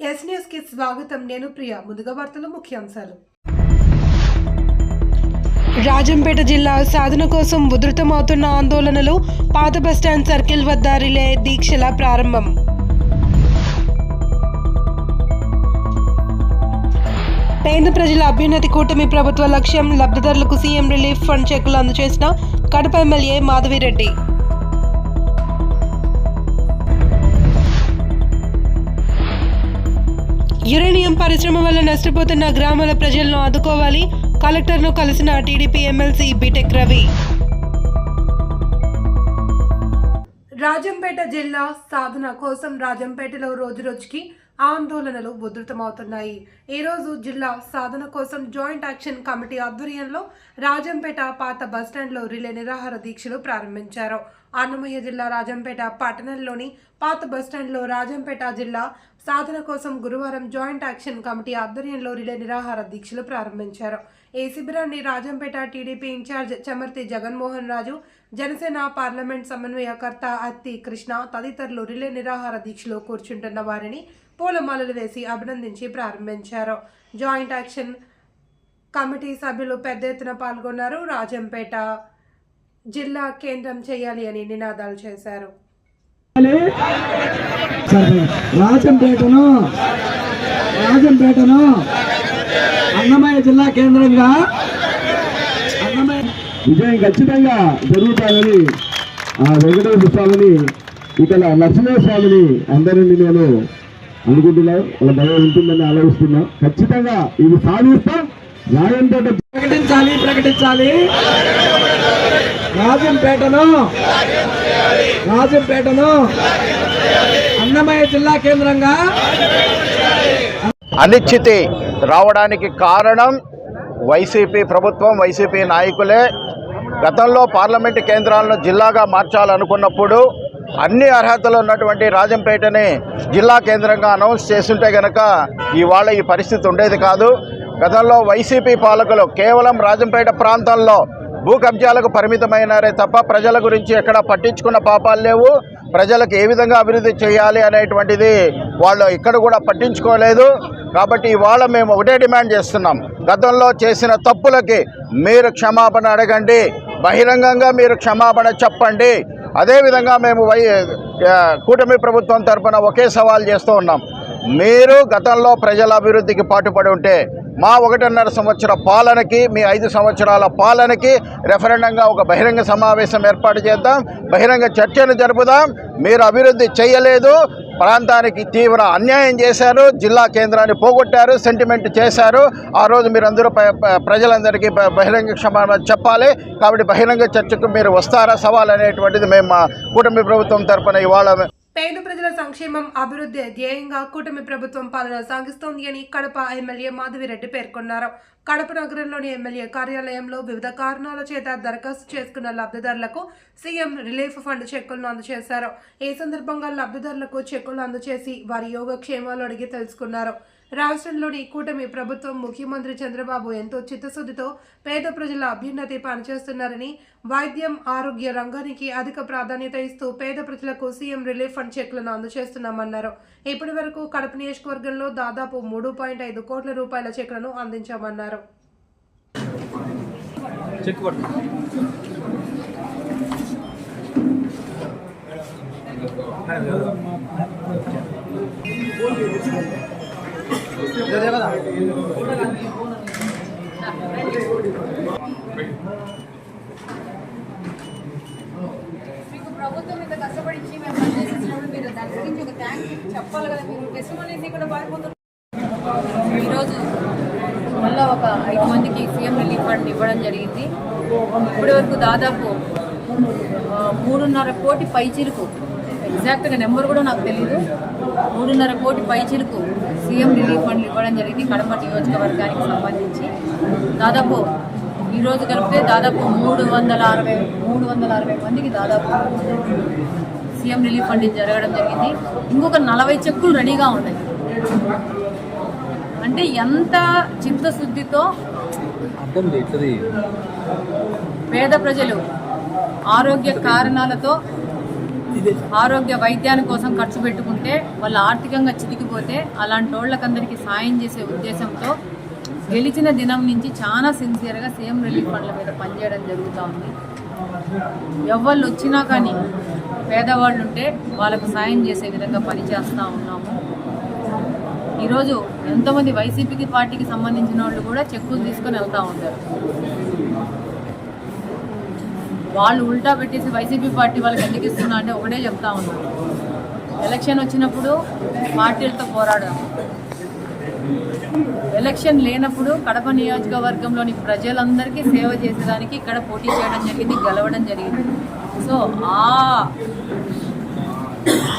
Yes న్యూస్కి స్వాగతం. నేను ప్రియ. ముందుగా వార్తలు ముఖ్యాంశాలు. రాజంపేట జిల్లా సాధన కోసం ఉధృతమవుతున్న ఆందోళనలు పాత బస్టాండ్ సర్కిల్ వద్ద రిలే దీక్షల ప్రారంభం. పేద ప్రజల అభ్యున్నతి కూటమి ప్రభుత్వ లక్ష్యం లబ్ధిదారులకు సీఎం రిలీఫ్ ఫండ్ చెక్కులు అందజేసిన కడప ఎమ్మెల్యే మాధవిరెడ్డి. యురేనియం పరిశ్రమ వల్ల నష్టపోతున్న గ్రామాల ప్రజలను ఆదుకోవాలి. కలెక్టర్ను కలిసిన TDP MLC BTech Ravi. Rajampet జిల్లా సాధన కోసం రాజంపేటలో రోజు రోజుకి ఆందోళనలు ఉధృతమవుతున్నాయి. ఈరోజు జిల్లా సాధన కోసం జాయింట్ యాక్షన్ కమిటీ ఆధ్వర్యంలో రాజంపేట పాత బస్టాండ్లో రిలే నిరాహార దీక్షలు ప్రారంభించారు. అన్నమయ్య జిల్లా రాజంపేట పట్టణంలోని పాత బస్టాండ్లో రాజంపేట జిల్లా సాధన కోసం గురువారం జాయింట్ యాక్షన్ కమిటీ ఆధ్వర్యంలో రిలే నిరాహార దీక్షలు ప్రారంభించారు. ఈ శిబిరాన్ని Rajampet TDP in charge Chamarthi Jaganmohan Raju Janasena parliament సమన్వయకర్త అత్తి కృష్ణ తదితరులు రిలే నిరాహార దీక్షలో కూర్చుంటున్న వారిని పూలమాలలు వేసి అభినందించి ప్రారంభించారు. జాయింట్ యాక్షన్ కమిటీ సభ్యులు పెద్ద ఎత్తున పాల్గొన్నారు. రాజంపేట జిల్లా కేంద్రం చేయాలి అని నినాదాలు చేశారు. రాజంపేటను రాజంపేటను అన్నమయ్య జిల్లా కేంద్రంగా అన్నమయ్య విజయం ఖచ్చితంగా జరుగుతానని ఆ వెంకటేశ్వర స్వామిని ఇక్కడ నరసింహ స్వామిని అందరినీ నేను అనుకుంటున్నాను వాళ్ళ భయం ఉంటుందని ఆలోచిస్తున్నా. ఖచ్చితంగా ఇది సాధిస్తాం. రాజంపేట ప్రకటించాలి ప్రకటించాలి. రాజంపేటను రాజంపేటను అన్నమయ్య జిల్లా కేంద్రంగా అనిశ్చితి రావడానికి కారణం వైసీపీ ప్రభుత్వం వైసీపీ నాయకులే. గతంలో పార్లమెంటు కేంద్రాలను జిల్లాగా మార్చాలనుకున్నప్పుడు అన్ని అర్హతలు ఉన్నటువంటి రాజంపేటని జిల్లా కేంద్రంగా అనౌన్స్ చేస్తుంటే గనక ఇవాళ ఈ పరిస్థితి ఉండేది కాదు. గతంలో వైసీపీ పాలకులు కేవలం రాజంపేట ప్రాంతంలో భూ కబ్జాలకు పరిమితమైనారే తప్ప ప్రజల గురించి ఎక్కడ పట్టించుకున్న పాపాలు లేవు. ప్రజలకు ఏ విధంగా అభివృద్ధి చేయాలి అనేటువంటిది వాళ్ళు ఇక్కడ కూడా పట్టించుకోలేదు. కాబట్టి ఇవాళ మేము ఒకటే డిమాండ్ చేస్తున్నాం. గతంలో చేసిన తప్పులకి మీరు క్షమాపణ అడగండి. బహిరంగంగా మీరు క్షమాపణ చెప్పండి. అదేవిధంగా మేము వై కూటమి ప్రభుత్వం తరపున ఒకే సవాల్ చేస్తూ ఉన్నాం. మీరు గతంలో ప్రజల అభివృద్ధికి పాటుపడి ఉంటే మా ఒకటిన్నర సంవత్సర పాలనకి మీ ఐదు సంవత్సరాల పాలనకి రెఫరెండంగా ఒక బహిరంగ సమావేశం ఏర్పాటు చేద్దాం. బహిరంగ చర్చను జరుపుదాం. మీరు అభివృద్ధి చేయలేదు. ప్రాంతానికి తీవ్ర అన్యాయం చేశారు జిల్లా కేంద్రాన్ని పోగొట్టారు సెంటిమెంట్ చేశారు. ఆ రోజు మీరందరూ ప్రజలందరికీ బహిరంగ క్షమాపణ చెప్పాలి. కాబట్టి బహిరంగ చర్చకు మీరు వస్తారా సవాల్ అనేటువంటిది మేము మా కూటమి ప్రభుత్వం తరపున ఇవాళ పేద ప్రజల సంక్షేమం అభివృద్ధి ధ్యేయంగా కూటమి ప్రభుత్వం పాలన సాగిస్తోంది అని కడప ఎమ్మెల్యే మాధవిరెడ్డి పేర్కొన్నారు. కడప నగరంలోని ఎమ్మెల్యే కార్యాలయంలో వివిధ కారణాల చేత దరఖాస్తు చేసుకున్న లబ్ధిదారులకు సీఎం రిలీఫ్ ఫండ్ చెక్కులను అందజేశారు. ఈ సందర్భంగా లబ్ధిదారులకు చెక్కులు అందజేసి వారి యోగక్షేమాలు అడిగి తెలుసుకున్నారు. రాష్ట్రంలోని కూటమి ప్రభుత్వం ముఖ్యమంత్రి చంద్రబాబు ఎంతో చిత్తశుద్ధితో పేద ప్రజల అభ్యున్నతి పనిచేస్తున్నారని వైద్యం ఆరోగ్య రంగానికి అధిక ప్రాధాన్యత ఇస్తూ పేద ప్రజలకు సీఎం రిలీఫ్ ఫండ్ చెక్లను అందజేస్తున్నామన్నారు. ఇప్పటి వరకు కడప నియోజకవర్గంలో దాదాపు మూడు పాయింట్ ఐదు కోట్ల రూపాయల చెక్లను అందించామన్నారు. మీకు ప్రభుత్వం ఇంత కష్టపడి ఇచ్చి మేము పనిచేసినప్పుడు మీరు దాని గురించి ఒక థ్యాంక్స్ చెప్పాలి కదా. మీరు టెస్టిమోనీస్ కూడా పారిపోతున్నారు ఈరోజు మళ్ళీ ఒక ఐదు మందికి సీఎం రిలీఫ్ ఫండ్ ఇవ్వడం జరిగింది. ఇప్పటి వరకు దాదాపు మూడున్నర కోటి పైచిలుకు ఎగ్జాక్ట్గా నెంబర్ కూడా నాకు తెలియదు మూడున్నర కోటి పైచిలుకు సీఎం రిలీఫ్ ఫండ్ ఇవ్వడం జరిగింది. కడప నియోజకవర్గానికి సంబంధించి దాదాపు ఈ రోజు కలిపితే దాదాపు మూడు వందల అరవై మూడు వందల అరవై మందికి దాదాపు సీఎం రిలీఫ్ ఫండ్ జరగడం జరిగింది. ఇంకొక నలభై చెక్కులు రెడీగా ఉన్నాయి. అంటే ఎంత చిత్తశుద్ధితో పేద ప్రజలు ఆరోగ్య కారణాలతో ఆరోగ్య వైద్యాల కోసం ఖర్చు పెట్టుకుంటే వాళ్ళు ఆర్థికంగా చితికిపోతే అలాంటి వాళ్ళకందరికీ సాయం చేసే ఉద్దేశంతో గెలిచిన దినం నుంచి చాలా సిన్సియర్గా సీఎం రిలీఫ్ ఫండ్ల మీద పనిచేయడం జరుగుతూ ఉంది. ఎవరు వచ్చినా కానీ పేదవాళ్ళు ఉంటే వాళ్ళకు సాయం చేసే విధంగా పనిచేస్తూ ఉన్నాము. ఈరోజు ఎంతోమంది వైసీపీకి పార్టీకి సంబంధించిన వాళ్ళు కూడా చెక్కులు తీసుకొని వెళ్తూ ఉంటారు వాళ్ళు ఉల్టా పెట్టేసి వైసీపీ పార్టీ వాళ్ళకి ఎందుకు ఇస్తున్నా అంటే ఒకటే చెప్తా ఉన్నారు ఎలక్షన్ వచ్చినప్పుడు పార్టీలతో పోరాడాము ఎలక్షన్ లేనప్పుడు కడప నియోజకవర్గంలోని ప్రజలందరికీ సేవ చేసేదానికి ఇక్కడ పోటీ చేయడం జరిగింది గెలవడం జరిగింది. సో ఆ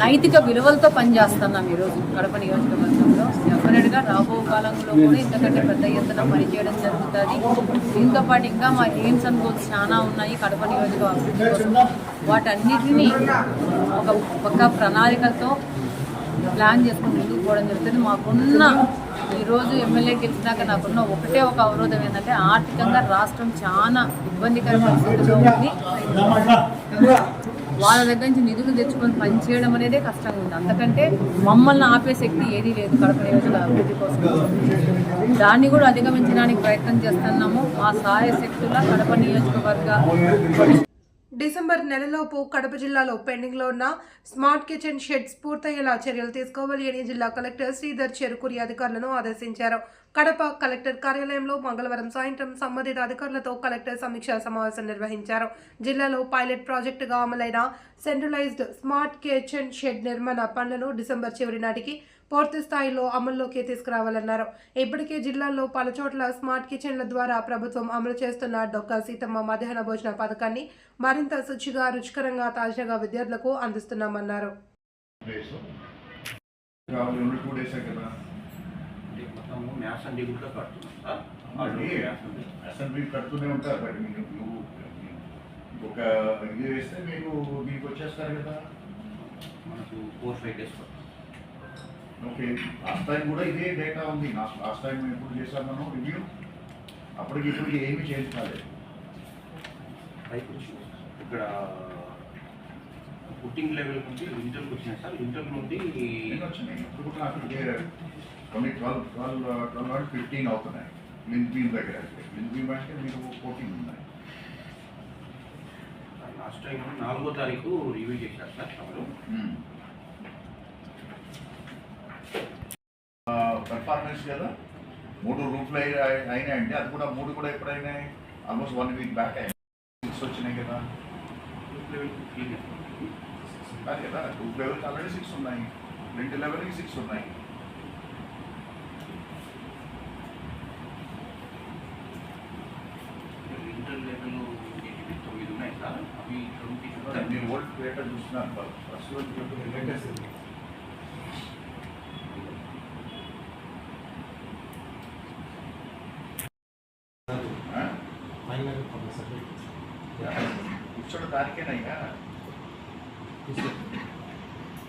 నైతిక విలువలతో పనిచేస్తున్నాం ఈరోజు కడప నియోజకవర్గం. డెఫినెట్గా రాబో కాలంలో కూడా ఇంతకంటే పెద్ద ఎత్తున పనిచేయడం జరుగుతుంది. దీంతో పాటు ఇంకా మా ఎయిమ్స్ అండ్ గోల్స్ చాలా ఉన్నాయి కడప నియోజకవర్గం కోసం వాటన్నిటినీ ఒక పక్క ప్రణాళికతో ప్లాన్ చేసుకుని ముందుకు పోవడం జరుగుతుంది. మాకున్న ఈరోజు ఎమ్మెల్యే గెలిచినాక నాకున్న ఒకటే ఒక అవరోధం ఏంటంటే ఆర్థికంగా రాష్ట్రం చాలా ఇబ్బందికర పరిస్థితిలో ఉంది. వాళ్ళ దగ్గర నుంచి నిధులు తెచ్చుకొని పనిచేయడం అనేదే కష్టంగా ఉంది. అంతకంటే మమ్మల్ని ఆపే శక్తి ఏదీ లేదు. కడప నియోజక అభివృద్ధి కోసం. దాన్ని కూడా అధిగమించడానికి ప్రయత్నం చేస్తున్నాము. మా సహాయ శక్తుల కడప నియోజకవర్గ డిసెంబర్ నెలలోపు కడప జిల్లాలో పెండింగ్లో ఉన్న స్మార్ట్ కిచెన్ షెడ్స్ పూర్తయ్యేలా చర్యలు తీసుకోవాలి అని జిల్లా కలెక్టర్ శ్రీధర్ చెరుకురి అధికారులను ఆదేశించారు. కడప కలెక్టర్ కార్యాలయంలో మంగళవారం సాయంత్రం సంబంధిత అధికారులతో కలెక్టర్ సమీక్షా సమావేశం నిర్వహించారు. జిల్లాలో పైలట్ ప్రాజెక్టుగా అమలైన సెంట్రలైజ్డ్ స్మార్ట్ కిచెన్ షెడ్ నిర్మాణ పనులను డిసెంబర్ చివరి నాటికి పూర్తి స్థాయిలో అమల్లోకి తీసుకురావాలన్నారు. ఇప్పటికే జిల్లాలో పలుచోట్ల స్మార్ట్ కిచెన్ల ద్వారా ప్రభుత్వం అమలు చేస్తున్న డొక్కా సీతమ్మ మధ్యాహ్న భోజన పథకాన్ని మరింత శుచిగా రుచికరంగా తాజాగా విద్యార్థులకు అందిస్తున్నామన్నారు. కడుతూనే ఉంటారు బట్ మీరు ఒక ఇది వేస్తే మీకు మీకు వచ్చేస్తారు కదా. మనకు ఫోర్ ఫైవ్ డేస్ పడుతుంది. ఓకే. లాస్ట్ టైం కూడా ఇదే డేటా ఉంది. లాస్ట్ టైం ఎప్పుడు చేసాం మనం రివ్యూ అప్పటికి ఇప్పటికి ఏమీ చేంజ్ కాలేదు. ఇక్కడ పుట్టింగ్ లెవెల్ నుంచి ఇంటర్కి వచ్చినాయి సార్. ఇంటర్ నుండి ఇప్పుడు కూడా నాకు ఇదే కొన్ని twelve twelve twelve and fifteen అవుతున్నాయి. లింక్ బీమ్ దగ్గర లింక్ బీమ్ అంటే మీకు ఫోర్టీన్ ఉన్నాయి. లాస్ట్ టైం నాలుగో తారీఖు రివ్యూ చేశారు సార్. తమరు పెర్ఫార్మెన్స్ కదా. మూడు రూట్లు అయినాయండి. అది కూడా మూడు కూడా ఎప్పుడైనాయి? ఆల్మోస్ట్ వన్ వీక్ బ్యాక్ అయ్యాయి సిక్స్ వచ్చినాయి కదా. లెవెల్ క్లీన్ కాదు. కదా రూట్ లెవెల్కి ఆల్రెడీ సిక్స్ ఉన్నాయి. రెండు లెవెల్కి సిక్స్ ఉన్నాయి. ఇంటర్ లెవెల్ తొమ్మిది ఉన్నాయి సార్. అవి ట్వంటీ మీరు ఓల్డ్ క్రియేటర్ చూస్తున్నారు ఫస్ట్ లేటెస్ట్ కూర్చోడం దానికేనయ్యా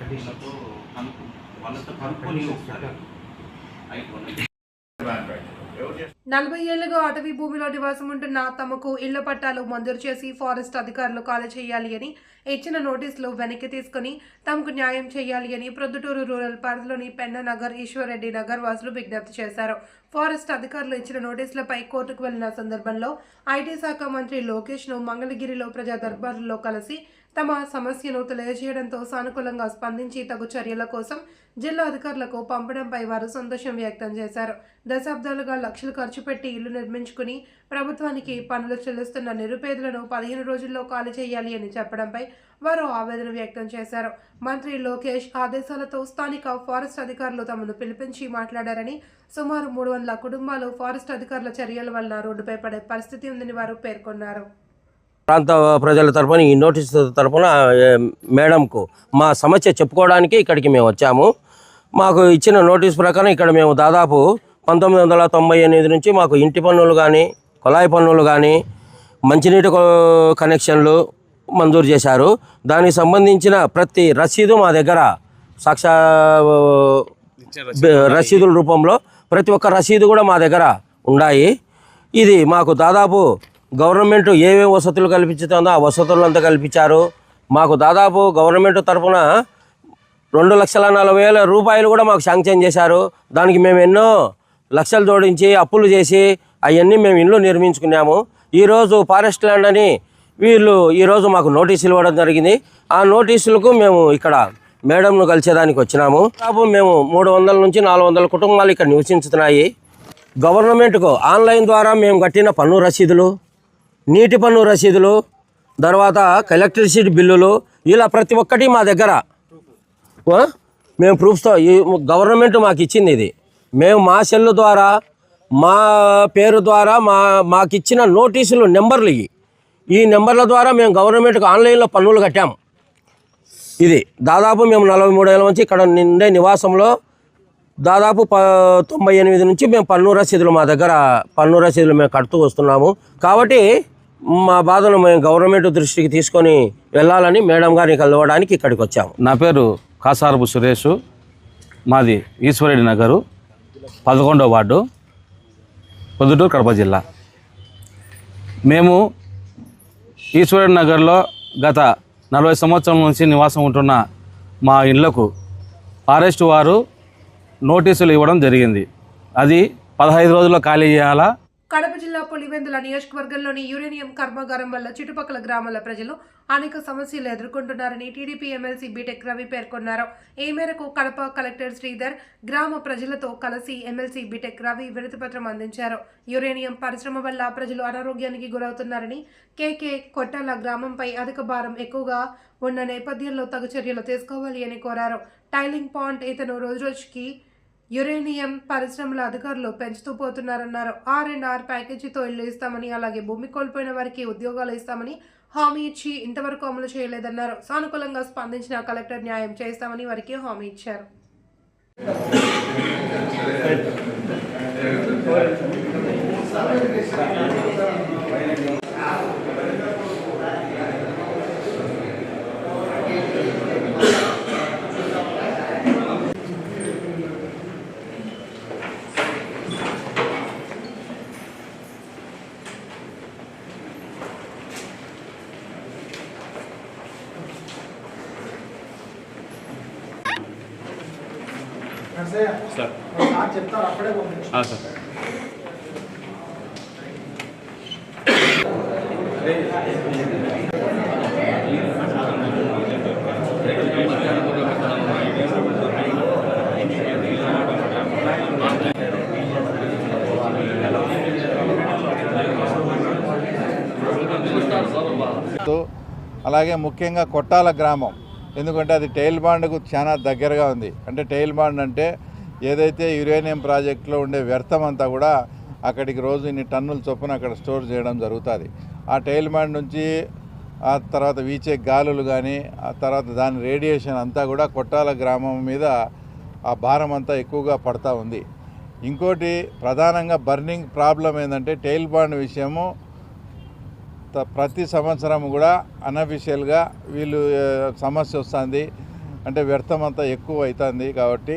వాళ్ళతో కనుక్కు వాళ్ళతో కనుక్కొని ఒకసారి అయిపోయింది నలభై ఏళ్ళుగా అటవీ భూమిలో నివాసం ఉంటున్న తమకు ఇళ్ళ పట్టాలు మంజూరు చేసి ఫారెస్ట్ అధికారులు ఖాళీ చేయాలి అని ఇచ్చిన నోటీసులు వెనక్కి తీసుకుని తమకు న్యాయం చేయాలి అని ప్రొద్దుటూరు రూరల్ పరిధిలోని పెన్న నగర్ నగర్ వాసులు విజ్ఞప్తి చేశారు. ఫారెస్ట్ అధికారులు ఇచ్చిన నోటీసులపై కోర్టుకు వెళ్ళిన సందర్భంలో ఐటీ శాఖ మంత్రి లోకేష్ను మంగళగిరిలో ప్రజా దర్బారులో కలిసి తమ సమస్యను తెలియజేయడంతో సానుకూలంగా స్పందించి తగు చర్యల కోసం జిల్లా అధికారులకు పంపడంపై వారు సంతోషం వ్యక్తం చేశారు. దశాబ్దాలుగా లక్షలు ఖర్చు పెట్టి ఇల్లు నిర్మించుకుని ప్రభుత్వానికి పనులు చెల్లిస్తున్న నిరుపేదలను పదిహేను రోజుల్లో ఖాళీ చేయాలి అని చెప్పడంపై వారు ఆవేదన వ్యక్తం చేశారు. మంత్రి లోకేష్ ఆదేశాలతో స్థానిక ఫారెస్ట్ అధికారులు తమను పిలిపించి మాట్లాడారని సుమారు మూడు వందల కుటుంబాలు ఫారెస్ట్ అధికారుల చర్యల వల్ల రోడ్డుపై పడే పరిస్థితి ఉందని వారు పేర్కొన్నారు. ప్రాంత ప్రజల తరపున ఈ నోటీస్ తరపున మేడంకు మా సమస్య చెప్పుకోవడానికి ఇక్కడికి మేము వచ్చాము. మాకు ఇచ్చిన నోటీస్ ప్రకారం ఇక్కడ మేము దాదాపు పంతొమ్మిది వందల తొంభై ఎనిమిది నుంచి మాకు ఇంటి పన్నులు కానీ కుళాయి పన్నులు కానీ మంచినీటి కనెక్షన్లు మంజూరు చేశారు. దానికి సంబంధించిన ప్రతి రసీదు మా దగ్గర సాక్షా రసీదుల రూపంలో ప్రతి ఒక్క రసీదు కూడా మా దగ్గర ఉన్నాయి ఇది మాకు దాదాపు గవర్నమెంట్ ఏమేమి వసతులు కల్పించుతుందో ఆ వసతులు అంతా కల్పించారు. మాకు దాదాపు గవర్నమెంట్ తరఫున రెండు లక్షల నలభై వేల రూపాయలు కూడా మాకు శాంక్షన్ చేశారు. దానికి మేము ఎన్నో లక్షలు జోడించి అప్పులు చేసి అవన్నీ మేము ఇల్లు నిర్మించుకున్నాము. ఈరోజు ఫారెస్ట్ ల్యాండ్ అని వీళ్ళు ఈరోజు మాకు నోటీసులు ఇవ్వడం జరిగింది. ఆ నోటీసులకు మేము ఇక్కడ మేడంను కలిసేదానికి వచ్చినాము. దాదాపు మేము మూడు వందల నుంచి నాలుగు వందల కుటుంబాలు ఇక్కడ నివసించుతున్నాయి. గవర్నమెంట్కు ఆన్లైన్ ద్వారా మేము కట్టిన పన్ను రసీదులు నీటి పన్ను రసీదులు తర్వాత ఎలక్ట్రిసిటీ బిల్లులు ఇలా ప్రతి ఒక్కటి మా దగ్గర. మేము ప్రూఫ్స్తో ఈ గవర్నమెంట్ మాకు ఇచ్చింది ఇది. మేము మా సెల్ ద్వారా మా పేరు ద్వారా మా మాకు ఇచ్చిన నోటీసులు నెంబర్లు ఇవి. ఈ నెంబర్ల ద్వారా మేము గవర్నమెంట్కి ఆన్లైన్లో పన్నులు కట్టాము. ఇది దాదాపు మేము నలభై మూడు నుంచి ఇక్కడ నిండే నివాసంలో దాదాపు ప తొంభై ఎనిమిది నుంచి మేము పన్ను రసీదులు మా దగ్గర పన్ను రసీదులు మేము కడుతూ వస్తున్నాము. కాబట్టి మా బాధను మేము గవర్నమెంట్ దృష్టికి తీసుకొని వెళ్ళాలని మేడం గారిని కలవడానికి ఇక్కడికి వచ్చాము. నా పేరు కాసారపు సురేష్. మాది ఈశ్వరెడ్డి నగరు పదకొండో వార్డు పొద్దుటూరు కడప జిల్లా. మేము ఈశ్వరెడ్డి నగర్లో గత నలభై సంవత్సరాల నుంచి నివాసం ఉంటున్న మా ఇళ్ళకు ఫారెస్ట్ వారు నోటీసులు ఇవ్వడం జరిగింది. అది పదహైదు రోజుల్లో ఖాళీ చేయాలా? కడప జిల్లా పులివెందుల నియోజకవర్గంలోని యురేనియం కర్మాగారం వల్ల చుట్టుపక్కల గ్రామాల ప్రజలు అనేక సమస్యలు ఎదుర్కొంటున్నారని టీడీపీ ఎమ్మెల్సీ బీటెక్ రవి పేర్కొన్నారు. ఈ మేరకు కడప కలెక్టర్ శ్రీధర్ గ్రామ ప్రజలతో కలిసి ఎమ్మెల్సీ బీటెక్ రవి వినతిపత్రం అందించారు. యురేనియం పరిశ్రమ వల్ల ప్రజలు అనారోగ్యానికి గురవుతున్నారని కేకే కొట్టాల గ్రామంపై అధిక భారం ఎక్కువగా ఉన్న నేపథ్యంలో తగు చర్యలు తీసుకోవాలి అని కోరారు. టైలింగ్ పాయింట్ ఇతను రోజురోజుకి యురేనియం పరిశ్రమల అధికారులు పెంచుతూ పోతున్నారన్నారు. ఆర్ అండ్ ఆర్ ప్యాకేజీతో ఇల్లు ఇస్తామని అలాగే భూమి కోల్పోయిన వారికి ఉద్యోగాలు ఇస్తామని హామీ ఇచ్చి ఇంతవరకు అమలు చేయలేదన్నారు. సానుకూలంగా స్పందించిన కలెక్టర్ న్యాయం చేస్తామని వారికి హామీ ఇచ్చారు. అలాగే ముఖ్యంగా కొట్టాల గ్రామం. ఎందుకంటే అది టైల్ బాండ్కు చాలా దగ్గరగా ఉంది. అంటే టైల్ బాండ్ అంటే ఏదైతే యురేనియం ప్రాజెక్టులో ఉండే వ్యర్థం అంతా కూడా అక్కడికి రోజు ఇన్ని టన్నుల చొప్పున అక్కడ స్టోర్ చేయడం జరుగుతుంది. ఆ టైల్ బాండ్ నుంచి ఆ తర్వాత వీచే గాలులు కానీ ఆ తర్వాత దాని రేడియేషన్ అంతా కూడా కొట్టాల గ్రామం మీద ఆ భారం అంతా ఎక్కువగా పడతా ఉంది. ఇంకోటి ప్రధానంగా బర్నింగ్ ప్రాబ్లం ఏంటంటే టైల్ బాండ్ విషయము ప్రతి సంవత్సరం కూడా అనఫిషియల్గా వీళ్ళు సమస్య వస్తుంది. అంటే వ్యర్థం అంతా ఎక్కువ అవుతుంది కాబట్టి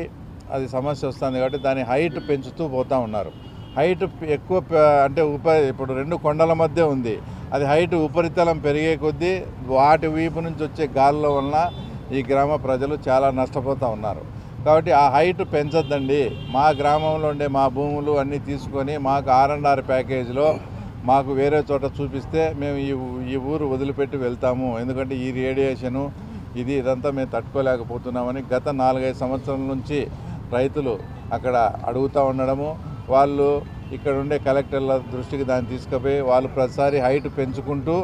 అది సమస్య వస్తుంది కాబట్టి దాని హైట్ పెంచుతూ పోతూ ఉన్నారు. హైట్ ఎక్కువ అంటే ఉప ఇప్పుడు రెండు కొండల మధ్య ఉంది. అది హైట్ ఉపరితలం పెరిగే కొద్దీ వాటి వీపు నుంచి వచ్చే గాలుల వలన ఈ గ్రామ ప్రజలు చాలా నష్టపోతూ ఉన్నారు. కాబట్టి ఆ హైట్ పెంచద్దండి. మా గ్రామంలో ఉండే మా భూములు అన్నీ తీసుకొని మాకు ఆర్ అండ్ ఆర్ ప్యాకేజీలో మాకు వేరే చోట చూపిస్తే మేము ఈ ఈ ఊరు వదిలిపెట్టి వెళ్తాము. ఎందుకంటే ఈ రేడియేషను ఇది ఇదంతా మేము తట్టుకోలేకపోతున్నామని గత నాలుగైదు సంవత్సరాల నుంచి రైతులు అక్కడ అడుగుతూ ఉండడము. వాళ్ళు ఇక్కడ ఉండే కలెక్టర్ల దృష్టికి దాన్ని తీసుకుపోయి వాళ్ళు ప్రతిసారి హైట్ పెంచుకుంటూ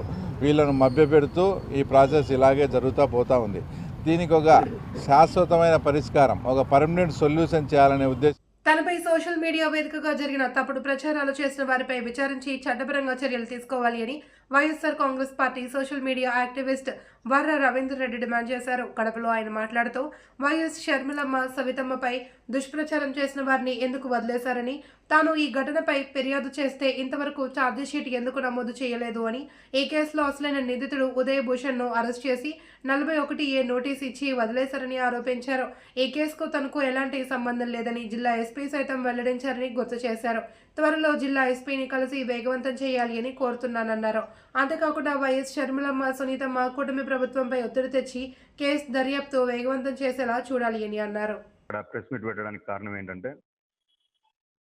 వీళ్ళను మభ్యపెడుతూ ఈ ప్రాసెస్ ఇలాగే జరుగుతూ పోతూ ఉంది. దీనికి ఒక శాశ్వతమైన పరిష్కారం ఒక పర్మనెంట్ సొల్యూషన్ చేయాలనే ఉద్దేశం. తనపై సోషల్ మీడియా వేదికగా జరిగిన తప్పుడు ప్రచారాలు చేసిన వారిపై విచారించి చట్టపరంగా చర్యలు తీసుకోవాలి అని YSR Congress party social media activist Varra Ravinder Reddy demand చేశారు. కడపలో ఆయన మాట్లాడుతూ వైఎస్ షర్మిలమ్మ సవితమ్మపై దుష్ప్రచారం చేసిన వారిని ఎందుకు వదిలేశారని తాను ఈ ఘటనపై ఫిర్యాదు చేస్తే ఇంతవరకు ఛార్జిషీట్ ఎందుకు నమోదు చేయలేదు అని ఈ కేసులో అసలైన నిందితుడు ఉదయ్ను అరెస్ట్ చేసి నలభై ఒకటి ఏ నోటీస్ ఇచ్చి వదిలేశారని ఆరోపించారు. ఈ కేసుకు తనకు ఎలాంటి సంబంధం లేదని జిల్లా ఎస్పీ సైతం వెల్లడించారని గుర్తు చేశారు. త్వరలో జిల్లా ఎస్పీని కలిసి వేగవంతం చేయాలి అని కోరుతున్నానన్నారు. అంతేకాకుండా వైఎస్ షర్మిలమ్మ సునీతమ్మ కుటుంబ ప్రభుత్వంపై ఒత్తిడి తెచ్చి కేసు దర్యాప్తు వేగవంతం చేసేలా చూడాలి అని అన్నారు. ఇక్కడ ప్రెస్ మీట్ పెట్టడానికి కారణం ఏంటంటే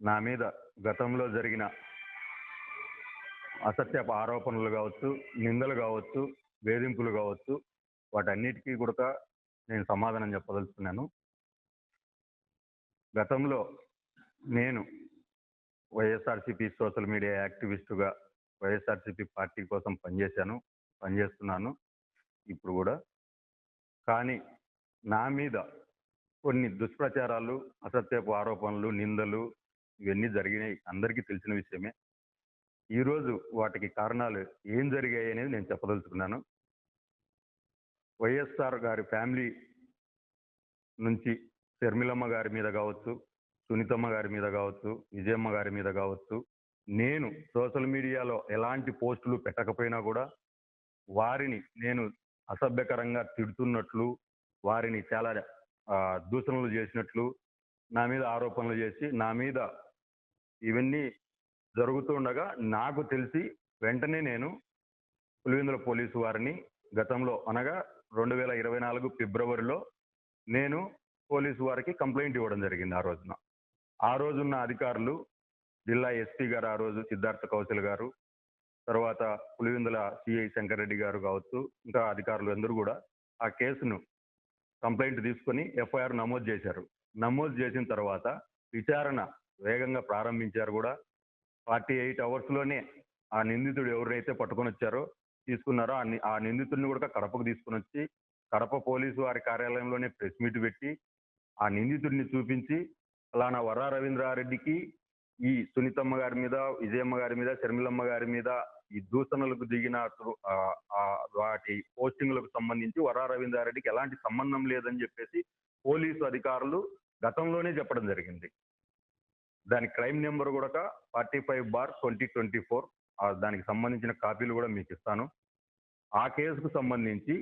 నా మీద గతంలో జరిగిన అసత్య ఆరోపణలు కావచ్చు నిందలు కావచ్చు వేధింపులు కావచ్చు వాటన్నిటికీ కూడా నేను సమాధానం చెప్పదలుచుకున్నాను. గతంలో నేను వైఎస్ఆర్సీపీ సోషల్ మీడియా యాక్టివిస్టుగా వైఎస్ఆర్సీపీ పార్టీ కోసం పనిచేశాను పనిచేస్తున్నాను. ఇప్పుడు కూడా. కానీ నా మీద కొన్ని దుష్ప్రచారాలు అసత్యపు ఆరోపణలు నిందలు ఇవన్నీ జరిగినాయి. అందరికీ తెలిసిన విషయమే. ఈరోజు వాటికి కారణాలు ఏం జరిగాయి అనేది నేను చెప్పదలుచుకున్నాను. వైఎస్ఆర్ గారి ఫ్యామిలీ నుంచి షర్మిలమ్మ గారి మీద కావచ్చు సునీతమ్మ గారి మీద కావచ్చు విజయమ్మ గారి మీద కావచ్చు నేను సోషల్ మీడియాలో ఎలాంటి పోస్టులు పెట్టకపోయినా కూడా వారిని నేను అసభ్యకరంగా తిడుతున్నట్లు వారిని చాలా దూషణలు చేసినట్లు నా మీద ఆరోపణలు చేసి నా మీద ఇవన్నీ జరుగుతుండగా నాకు తెలిసి వెంటనే నేను పులివెందుల పోలీసు వారిని గతంలో అనగా రెండు వేల ఇరవై నాలుగు ఫిబ్రవరిలో నేను పోలీసు వారికి కంప్లైంట్ ఇవ్వడం జరిగింది ఆ రోజున. ఆ రోజున్న అధికారులు జిల్లా ఎస్పీ గారు ఆ రోజు సిద్ధార్థ కౌశల్ గారు తర్వాత పులివెందుల సిఐ శంకర్రెడ్డి గారు కావచ్చు ఇంకా అధికారులు అందరూ కూడా ఆ కేసును కంప్లైంట్ తీసుకొని ఎఫ్ఐఆర్ నమోదు చేశారు. నమోదు చేసిన తర్వాత విచారణ వేగంగా ప్రారంభించారు కూడా. ఫార్టీ ఎయిట్ అవర్స్లోనే ఆ నిందితుడు ఎవరైతే పట్టుకొని వచ్చారో తీసుకున్నారో ఆ నిందితుడిని కూడా కడపకు తీసుకుని వచ్చి కడప పోలీసు వారి కార్యాలయంలోనే ప్రెస్ మీట్ పెట్టి ఆ నిందితుడిని చూపించి అలానా వర రవీంద్రారెడ్డికి ఈ సునీతమ్మ గారి మీద విజయమ్మ గారి మీద షర్మిలమ్మ గారి మీద ఈ దూషణలకు దిగిన వాటి పోస్టింగ్లకు సంబంధించి వరా రవీంద్రారెడ్డికి ఎలాంటి సంబంధం లేదని చెప్పేసి పోలీసు అధికారులు గతంలోనే చెప్పడం జరిగింది. దాని క్రైమ్ నెంబర్ కూడా forty five bar twenty twenty four దానికి సంబంధించిన కాపీలు కూడా మీకు ఇస్తాను. ఆ కేసుకు సంబంధించి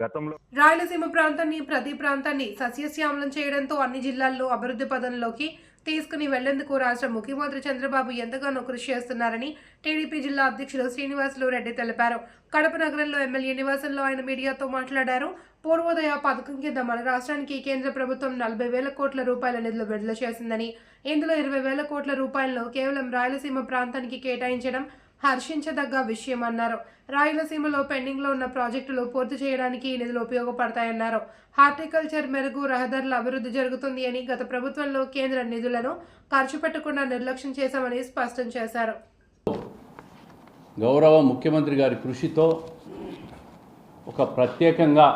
గతంలో రాయలసీమ ప్రాంతాన్ని ప్రతి ప్రాంతాన్ని సస్యశ్యామలం చేయడంతో అన్ని జిల్లాల్లో అభివృద్ధి పదంలోకి తీసుకుని వెళ్ళేందుకు రాష్ట్ర ముఖ్యమంత్రి చంద్రబాబు ఎంతగానో కృషి చేస్తున్నారని టీడీపీ జిల్లా అధ్యక్షులు శ్రీనివాసులు రెడ్డి తెలిపారు. కడప నగరంలో ఎమ్మెల్యే నివాసంలో ఆయన మీడియాతో మాట్లాడారు. పూర్వోదయ పథకం కింద మన రాష్ట్రానికి కేంద్ర ప్రభుత్వం నలభై వేల కోట్ల రూపాయల నిధులు విడుదల చేసిందని ఇందులో ఇరవై వేల కోట్ల రూపాయలను కేవలం రాయలసీమ ప్రాంతానికి కేటాయించడం హర్షించదగ్గ విషయం అన్నారు రాయలసీమలో పెండింగ్లో ఉన్న ప్రాజెక్టులు పూర్తి చేయడానికి ఈ నిధులు ఉపయోగపడతాయన్నారు. హార్టికల్చర్ మెరుగు రహదారుల అభివృద్ధి జరుగుతుంది అని గత ప్రభుత్వంలో కేంద్ర నిధులను ఖర్చు పెట్టకుండా నిర్లక్ష్యం చేశామని స్పష్టం చేశారు. గౌరవ ముఖ్యమంత్రి గారి కృషితో ఒక ప్రత్యేకంగా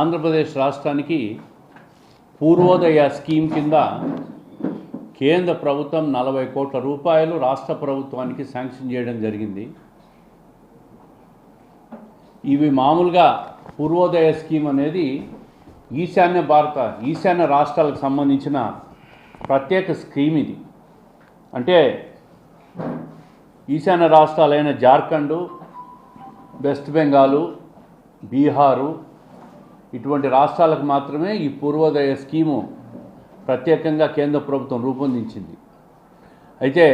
ఆంధ్రప్రదేశ్ రాష్ట్రానికి పూర్వోదయ స్కీమ్ కింద కేంద్ర ప్రభుత్వం నలభై కోట్ల రూపాయలు రాష్ట్ర ప్రభుత్వానికి శాంక్షన్ చేయడం జరిగింది. ఇవి మామూలుగా పూర్వోదయ స్కీమ్ అనేది ఈశాన్య భారత ఈశాన్య రాష్ట్రాలకు సంబంధించిన ప్రత్యేక స్కీమ్ ఇది. అంటే ఈశాన్య రాష్ట్రాలైన జార్ఖండ్ వెస్ట్ బెంగాలు బీహారు ఇటువంటి రాష్ట్రాలకు మాత్రమే ఈ పూర్వోదయ స్కీము ప్రత్యేకంగా కేంద్ర ప్రభుత్వం రూపొందించింది. అయితే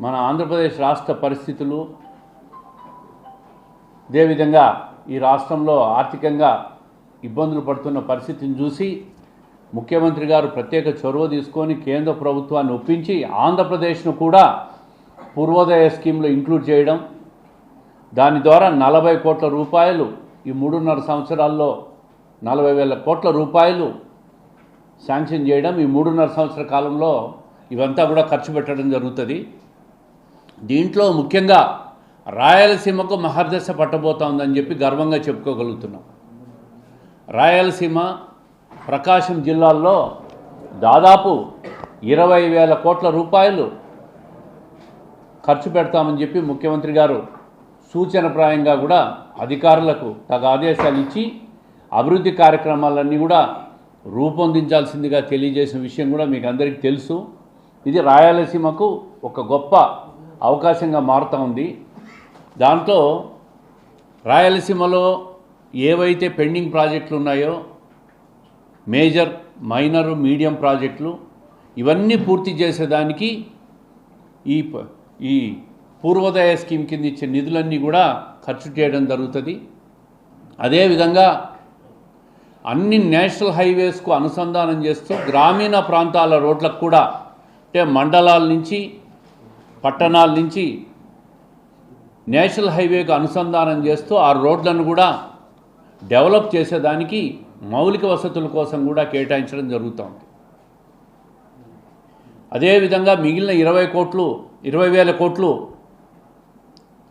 మన ఆంధ్రప్రదేశ్ రాష్ట్ర పరిస్థితులు అదేవిధంగా ఈ రాష్ట్రంలో ఆర్థికంగా ఇబ్బందులు పడుతున్న పరిస్థితిని చూసి ముఖ్యమంత్రి గారు ప్రత్యేక చొరవ తీసుకొని కేంద్ర ప్రభుత్వాన్ని ఒప్పించి ఆంధ్రప్రదేశ్ను కూడా పూర్వోదయ స్కీమ్లో ఇంక్లూడ్ చేయడం దాని ద్వారా నలభై కోట్ల రూపాయలు ఈ మూడున్నర సంవత్సరాల్లో నలభై వేల కోట్ల రూపాయలు శాంక్షన్ చేయడం ఈ మూడున్నర సంవత్సర కాలంలో ఇవంతా కూడా ఖర్చు పెట్టడం జరుగుతుంది. దీంట్లో ముఖ్యంగా రాయలసీమకు మహర్దశ పట్టబోతోందని చెప్పి గర్వంగా చెప్పుకోగలుగుతున్నాం. రాయలసీమ ప్రకాశం జిల్లాల్లో దాదాపు ఇరవై వేల కోట్ల రూపాయలు ఖర్చు పెడతామని చెప్పి ముఖ్యమంత్రి గారు సూచనప్రాయంగా కూడా అధికారులకు తగ ఆదేశాలు ఇచ్చి అభివృద్ధి కార్యక్రమాలన్నీ కూడా రూపొందించాల్సిందిగా తెలియజేసిన విషయం కూడా మీకు అందరికీ తెలుసు. ఇది రాయలసీమకు ఒక గొప్ప అవకాశంగా మారుతూ ఉంది. దాంట్లో రాయలసీమలో ఏవైతే పెండింగ్ ప్రాజెక్టులు ఉన్నాయో మేజర్ మైనర్ మీడియం ప్రాజెక్టులు ఇవన్నీ పూర్తి చేసేదానికి ఈ ఈ పూర్వోదయ స్కీమ్ కింద ఇచ్చే నిధులన్నీ కూడా ఖర్చు చేయడం జరుగుతుంది. అదేవిధంగా అన్ని నేషనల్ హైవేస్కు అనుసంధానం చేస్తూ గ్రామీణ ప్రాంతాల రోడ్లకు కూడా అంటే మండలాల నుంచి పట్టణాల నుంచి నేషనల్ హైవేకు అనుసంధానం చేస్తూ ఆ రోడ్లను కూడా డెవలప్ చేసేదానికి మౌలిక వసతుల కోసం కూడా కేటాయించడం జరుగుతుంది. అదేవిధంగా మిగిలిన ఇరవై కోట్లు ఇరవై వేల కోట్లు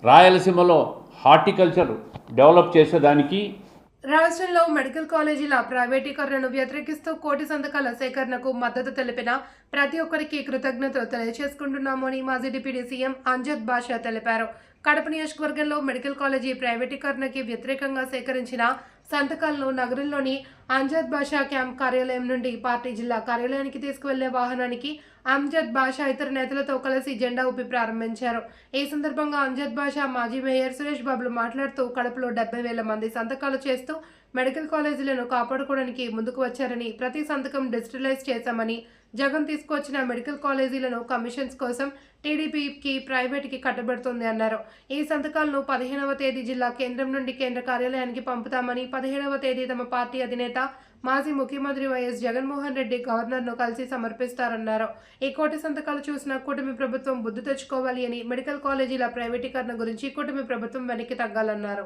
రాయలసీమలో హార్టికల్చర్ డెవలప్ చేసేదానికి రాష్ట్రంలో మెడికల్ కాలేజీల ప్రైవేటీకరణను వ్యతిరేకిస్తూ కోటి సంతకాల సేకరణకు మద్దతు తెలిపిన ప్రతి ఒక్కరికి కృతజ్ఞతలు తెలియజేసుకుంటున్నామని అని మాజీ డిప్యూటీ సీఎం అంజద్ బాషా తెలిపారు. కడప నియోజకవర్గంలో మెడికల్ కాలేజీ ప్రైవేటీకరణకి వ్యతిరేకంగా సేకరించిన సంతకాలను నగరంలోని అంజద్ బాషా క్యాంప్ కార్యాలయం నుండి పార్టీ జిల్లా కార్యాలయానికి తీసుకువెళ్ళే వాహనానికి అంజద్ బాషా ఇతర నేతలతో కలిసి జెండా ఊపి ప్రారంభించారు. ఈ సందర్భంగా అంజద్ బాషా మాజీ మేయర్ సురేష్ బాబులు మాట్లాడుతూ కడపలో డెబ్బై వేల మంది సంతకాలు చేస్తూ మెడికల్ కాలేజీలను కాపాడుకోవడానికి ముందుకు వచ్చారని ప్రతి సంతకం డిజిటలైజ్ చేశామని జగన్ తీసుకొచ్చిన మెడికల్ కాలేజీలను కమిషన్స్ కోసం టీడీపీకి ప్రైవేట్కి కట్టబెడుతుంది అన్నారు. ఈ సంతకాలను పదిహేనవ తేదీ జిల్లా కేంద్రం నుండి కేంద్ర కార్యాలయానికి పంపుతామని పదిహేడవ తేదీ తమ పార్టీ అధినేత మాజీ ముఖ్యమంత్రి వైఎస్ జగన్మోహన్ రెడ్డి గవర్నర్ను కలిసి సమర్పిస్తారన్నారు. ఈ కోటి సంతకాలు చూసిన కూటమి ప్రభుత్వం బుద్ధి తెచ్చుకోవాలి అని మెడికల్ కాలేజీల ప్రైవేటీకరణ గురించి కూటమి ప్రభుత్వం వెనక్కి తగ్గాలన్నారు.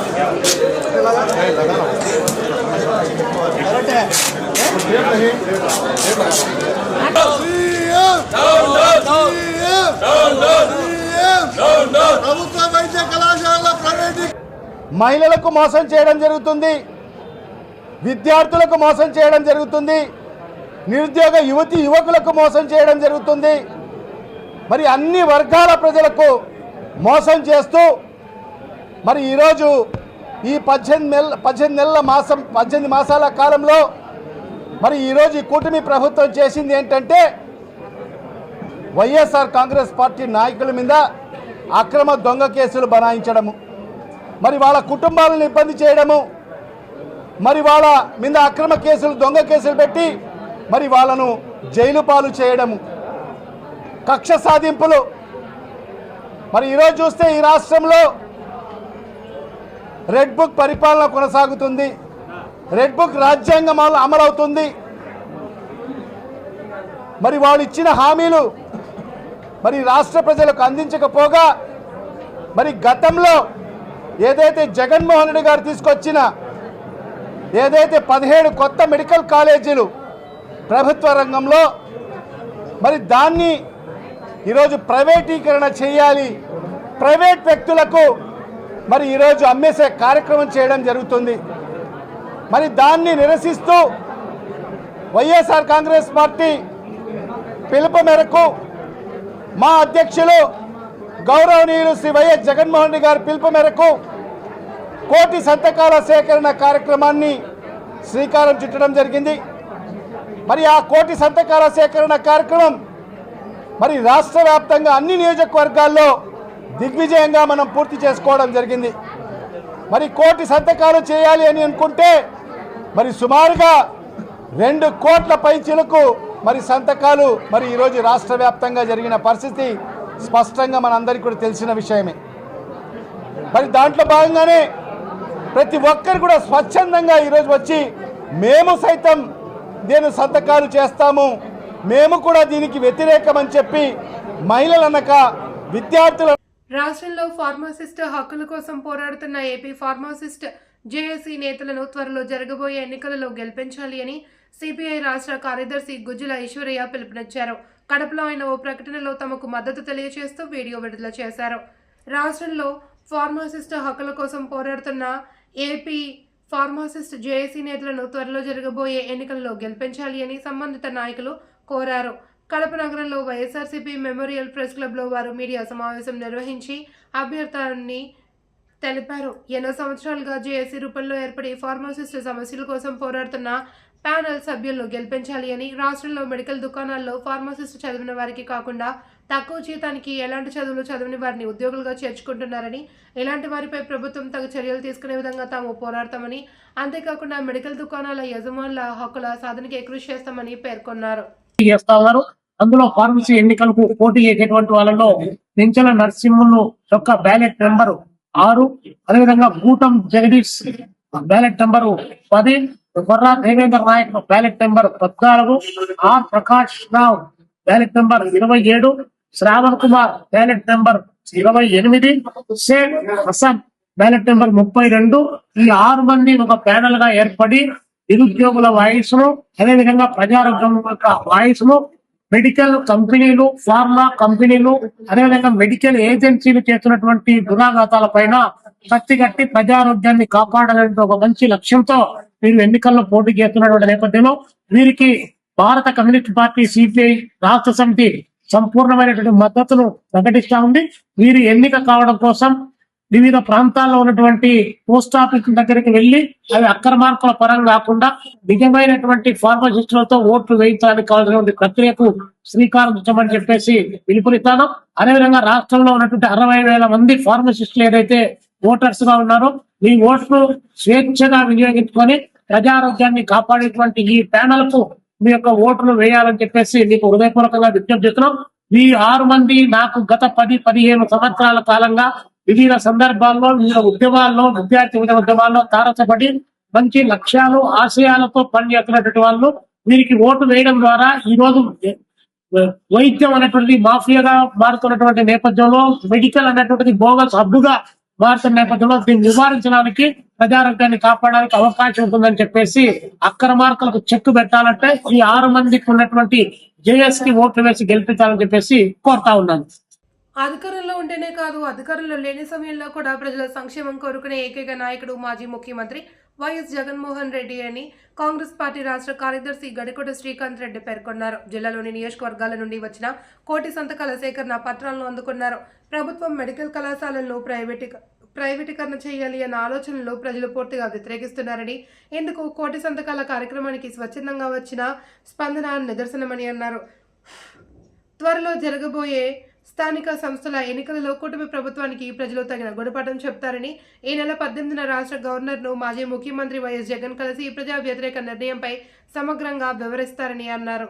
మహిళలకు మోసం చేయడం జరుగుతుంది. విద్యార్థులకు మోసం చేయడం జరుగుతుంది. నిరుద్యోగ యువతి యువకులకు మోసం చేయడం జరుగుతుంది. మరి అన్ని వర్గాల ప్రజలకు మోసం చేస్తూ మరి ఈరోజు ఈ పద్దెనిమిది నెల పద్దెనిమిది నెలల మాసం పద్దెనిమిది మాసాల కాలంలో మరి ఈరోజు ఈ కూటమి ప్రభుత్వం చేసింది ఏంటంటే వైఎస్ఆర్ కాంగ్రెస్ పార్టీ నాయకుల మీద అక్రమ దొంగ కేసులు బనాయించడము మరి వాళ్ళ కుటుంబాలను ఇబ్బంది చేయడము మరి వాళ్ళ మీద అక్రమ కేసులు దొంగ కేసులు పెట్టి మరి వాళ్ళను జైలు పాలు చేయడము కక్ష సాధింపులు. మరి ఈరోజు చూస్తే ఈ రాష్ట్రంలో రెడ్ బుక్ పరిపాలన కొనసాగుతుంది. రెడ్ బుక్ రాజ్యాంగం అమలవుతుంది. మరి వాళ్ళు ఇచ్చిన హామీలు మరి రాష్ట్ర ప్రజలకు అందించకపోగా మరి గతంలో ఏదైతే జగన్మోహన్ రెడ్డి గారు తీసుకొచ్చిన ఏదైతే పదిహేడు కొత్త మెడికల్ కాలేజీలు ప్రభుత్వ రంగంలో మరి దాన్ని ఈరోజు ప్రైవేటీకరణ చేయాలి. ప్రైవేట్ వ్యక్తులకు మరి ఈరోజు అమ్మేసే కార్యక్రమం చేయడం జరుగుతుంది. మరి దాన్ని నిరసిస్తూ వైఎస్ఆర్ కాంగ్రెస్ పార్టీ పిలుపు మేరకు మా అధ్యక్షులు గౌరవనీయులు శ్రీ వైఎస్ జగన్మోహన్ రెడ్డి గారి పిలుపు మేరకు కోటి సంతకాల సేకరణ కార్యక్రమాన్ని శ్రీకారం చుట్టడం జరిగింది. మరి ఆ కోటి సంతకాల సేకరణ కార్యక్రమం మరి రాష్ట్ర వ్యాప్తంగా అన్ని నియోజకవర్గాల్లో దిగ్విజయంగా మనం పూర్తి చేసుకోవడం జరిగింది. మరి కోటి సంతకాలు చేయాలి అని అనుకుంటే మరి సుమారుగా రెండు కోట్ల పైచీలకు మరి సంతకాలు మరి ఈరోజు రాష్ట్ర వ్యాప్తంగా జరిగిన పరిస్థితి స్పష్టంగా మనందరికీ కూడా తెలిసిన విషయమే. మరి దాంట్లో భాగంగానే ప్రతి ఒక్కరు కూడా స్వచ్ఛందంగా ఈరోజు వచ్చి మేము సైతం నేను సంతకాలు చేస్తాము మేము కూడా దీనికి వ్యతిరేకమని చెప్పి మహిళలనక విద్యార్థుల రాష్ట్రంలో ఫార్మాసిస్ట్ హక్కుల కోసం పోరాడుతున్న ఏపీ ఫార్మాసిస్ట్ జేఏసీ నేతలను త్వరలో జరగబోయే ఎన్నికలలో గెలిపించాలి అని సిపిఐ రాష్ట్ర కార్యదర్శి గుజ్జుల ఈశ్వరయ్య పిలుపునిచ్చారు. కడపలో ఆయన ఓ ప్రకటనలో తమకు మద్దతు తెలియజేస్తూ వీడియో విడుదల చేశారు. రాష్ట్రంలో ఫార్మాసిస్ట్ హక్కుల కోసం పోరాడుతున్న ఏపీ ఫార్మాసిస్ట్ జేఏసీ నేతలను త్వరలో జరగబోయే ఎన్నికల్లో గెలిపించాలి అని సంబంధిత నాయకులు కోరారు. కడప నగరంలో వైఎస్ఆర్సీపీ మెమోరియల్ ప్రెస్ క్లబ్లో వారు మీడియా సమావేశం నిర్వహించి అభ్యర్థాన్ని తెలిపారు. ఎన్నో సంవత్సరాలుగా జేఏసీ రూపంలో ఏర్పడి ఫార్మసిస్ట్ సమస్యల కోసం పోరాడుతున్న ప్యానెల్ సభ్యులను గెలిపించాలి అని రాష్ట్రంలో మెడికల్ దుకాణాల్లో ఫార్మసిస్ట్ చదివిన వారికి కాకుండా తక్కువ జీతానికి ఎలాంటి చదువులు చదివిన వారిని ఉద్యోగులుగా చేర్చుకుంటున్నారని ఇలాంటి వారిపై ప్రభుత్వం తగు చర్యలు తీసుకునే విధంగా తాము పోరాడతామని అంతేకాకుండా మెడికల్ దుకాణాల యజమానుల హక్కుల సాధనకే కృషి చేస్తామని పేర్కొన్నారు. అందులో ఫార్మసీ ఎన్నికలకు పోటీ చేసేటువంటి వాళ్ళలో నించల నరసింహులు యొక్క బ్యాలెట్ నెంబర్ ఆరు. అదేవిధంగా గూటం జగదీష్ బ్యాలెట్ నెంబరు పది. బొర్రా దేవేంద్ర నాయక్ బ్యాలెట్ నెంబర్ పద్నాలుగు. R Prakash Rao ballot number ఇరవై ఏడు. శ్రావణ్ కుమార్ బ్యాలెట్ నెంబర్ ఇరవై ఎనిమిది. షేక్ హసన్ బ్యాలెట్ నెంబర్ ముప్పై రెండు. ఈ ఆరు మంది ఒక ప్యానల్గా ఏర్పడి నిరుద్యోగుల వాయిస్ను అదేవిధంగా ప్రజారోగ్యం యొక్క వాయిస్ను మెడికల్ కంపెనీలు ఫార్మా కంపెనీలు అదేవిధంగా మెడికల్ ఏజెన్సీలు చేస్తున్నటువంటి దురాఘాతాల పైన కత్తి కట్టి ప్రజారోగ్యాన్ని కాపాడాలనే ఒక మంచి లక్ష్యంతో వీరు ఎన్నికల్లో పోటీ చేస్తున్నటువంటి నేపథ్యంలో వీరికి భారత కమ్యూనిస్ట్ పార్టీ సిపిఐ రాష్ట్ర సమితి సంపూర్ణమైనటువంటి మద్దతును ప్రకటిస్తా ఉంది. వీరి ఎన్నిక కావడం కోసం వివిధ ప్రాంతాల్లో ఉన్నటువంటి పోస్ట్ ఆఫీస్ దగ్గరికి వెళ్ళి అవి అక్రమార్కుల పరం కాకుండా నిజమైనటువంటి ఫార్మసిస్టులతో ఓట్లు వేయించడానికి కావాల్సినటువంటి ప్రక్రియకు శ్రీకారం చుట్టమని చెప్పేసి పిలుపునిస్తాను. అదేవిధంగా రాష్ట్రంలో ఉన్నటువంటి అరవై వేల మంది ఫార్మసిస్టులు ఏదైతే ఓటర్స్గా ఉన్నారో మీ ఓట్లు స్వేచ్ఛగా వినియోగించుకొని ప్రజారోగ్యాన్ని కాపాడేటువంటి ఈ ప్యానల్కు మీ యొక్క ఓట్లు వేయాలని చెప్పేసి మీకు హృదయపూర్వకంగా విజ్ఞప్తి చేస్తున్నాం. మీ ఆరు మంది నాకు గత పది పదిహేను సంవత్సరాల కాలంగా వివిధ సందర్భాల్లో వివిధ ఉద్యమాల్లో విద్యార్థి ఉద్యమాల్లో తారసపడి మంచి లక్ష్యాలు ఆశయాలతో పనిచేస్తున్నటువంటి వాళ్ళు వీరికి ఓటు వేయడం ద్వారా ఈ రోజు వైద్యం అనేటువంటిది మాఫియాగా మారుతున్నటువంటి నేపథ్యంలో మెడికల్ అనేటువంటిది బోగస్ హబ్బుగా మారుతున్న నేపథ్యంలో దీన్ని నివారించడానికి ప్రజారోగ్యాన్ని కాపాడడానికి అవకాశం ఉంటుందని చెప్పేసి అక్రమార్కులకు చెక్ పెట్టాలంటే ఈ ఆరు మందికి ఉన్నటువంటి జేఎస్కి ఓట్లు వేసి గెలిపించాలని చెప్పేసి కోరుతా ఉన్నాను. అధికారంలో ఉంటేనే కాదు అధికారంలో లేని సమయంలో కూడా ప్రజల సంక్షేమం కోరుకునే ఏకైక నాయకుడు మాజీ ముఖ్యమంత్రి వైఎస్ జగన్మోహన్ రెడ్డి అని కాంగ్రెస్ పార్టీ రాష్ట్ర కార్యదర్శి గడికోట శ్రీకాంత్ రెడ్డి పేర్కొన్నారు. జిల్లాలోని నియోజకవర్గాల నుండి వచ్చిన కోటి సంతకాల సేకరణ పత్రాలను అందుకున్నారు. ప్రభుత్వం మెడికల్ కళాశాలలను ప్రైవేటీక ప్రైవేటీకరణ చేయాలి అన్న ఆలోచనలు ప్రజలు పూర్తిగా వ్యతిరేకిస్తున్నారని ఇందుకు కోటి సంతకాల కార్యక్రమానికి స్వచ్ఛందంగా వచ్చిన స్పందన నిదర్శనమని అన్నారు. త్వరలో జరగబోయే స్థానిక సంస్థల ఎన్నికలలో కూటమి ప్రభుత్వానికి ప్రజలు తగిన గుణపాఠం చెప్తారని ఈ నెల పద్దెనిమిదిన రాష్ట్ర గవర్నర్ను మాజీ ముఖ్యమంత్రి వైఎస్ జగన్ కలిసి ఈ ప్రజా వ్యతిరేక నిర్ణయంపై సమగ్రంగా వివరిస్తారని అన్నారు.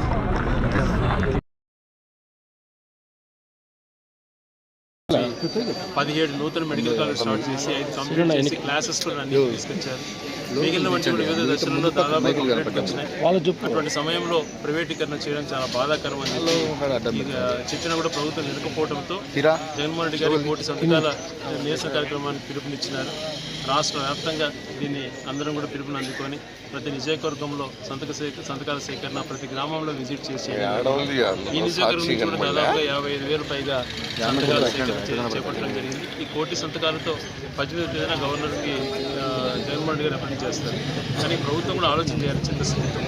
పదిహేడు నూతన మెడికల్ కాలేజ్ స్టార్ట్ చేసి ఐదు కంప్లీట్ చేసి క్లాసెస్ కూడా అన్ని తీసుకొచ్చారు. మిగిలిన వంటి కూడా వివిధ దశలలో దాదాపు అటువంటి సమయంలో ప్రైవేటీకరణ చేయడం చాలా బాధాకరం అని చెప్పినా కూడా ప్రభుత్వం నిలకపోవడంతో జగన్మోహన్ రెడ్డి గారి కోటి సంతకాల నిరసన కార్యక్రమానికి పిలుపునిచ్చినారు. రాష్ట్ర వ్యాప్తంగా దీన్ని అందరం కూడా పిలుపుని అందుకొని ప్రతి నియోజకవర్గంలో సంతక సేక సంతకాల సేకరణ ప్రతి గ్రామంలో విజిట్ చేసి ఈ నియోజకవర్గం కూడా దాదాపుగా యాభై ఐదు వేలు పైగా సంతకాల సేకరణ చేపట్టడం జరిగింది. ఈ కోటి సంతకాలతో పద్దెనిమిది తేదీన గవర్నర్కి జగన్మోహన్ రెడ్డి గారు రిప్రజెంట్ చేస్తారు. కానీ ప్రభుత్వం కూడా ఆలోచన చేయాలి చిత్తశుద్ధితో.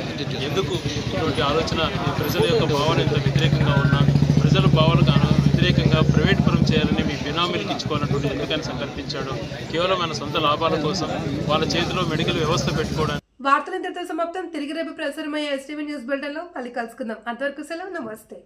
ఎందుకు? ఇటువంటి ఆలోచన ప్రజల యొక్క భావన ఎంత వ్యతిరేకంగా ఉన్నా ప్రజల భావనకు అను- వ్యతిరేకంగా ప్రైవేట్ పరం చేయాలని మీ బినామీలకు ఇచ్చుకోవాలన్నటువంటి ఎందుకని సంకల్పించాడు. కేవలం మన సొంత లాభాల కోసం వాళ్ళ చేతిలో మెడికల్ వ్యవస్థ పెట్టుకోవడానికి. వార్తలు ఇంతటితో సమాప్తం. తిరిగి రేపు ప్రసారమయ్యే ఎస్టీవీ న్యూస్ బులెటిన్లో మళ్ళీ కలుసుకుందాం. అంతవరకు సెలవు. నమస్తే.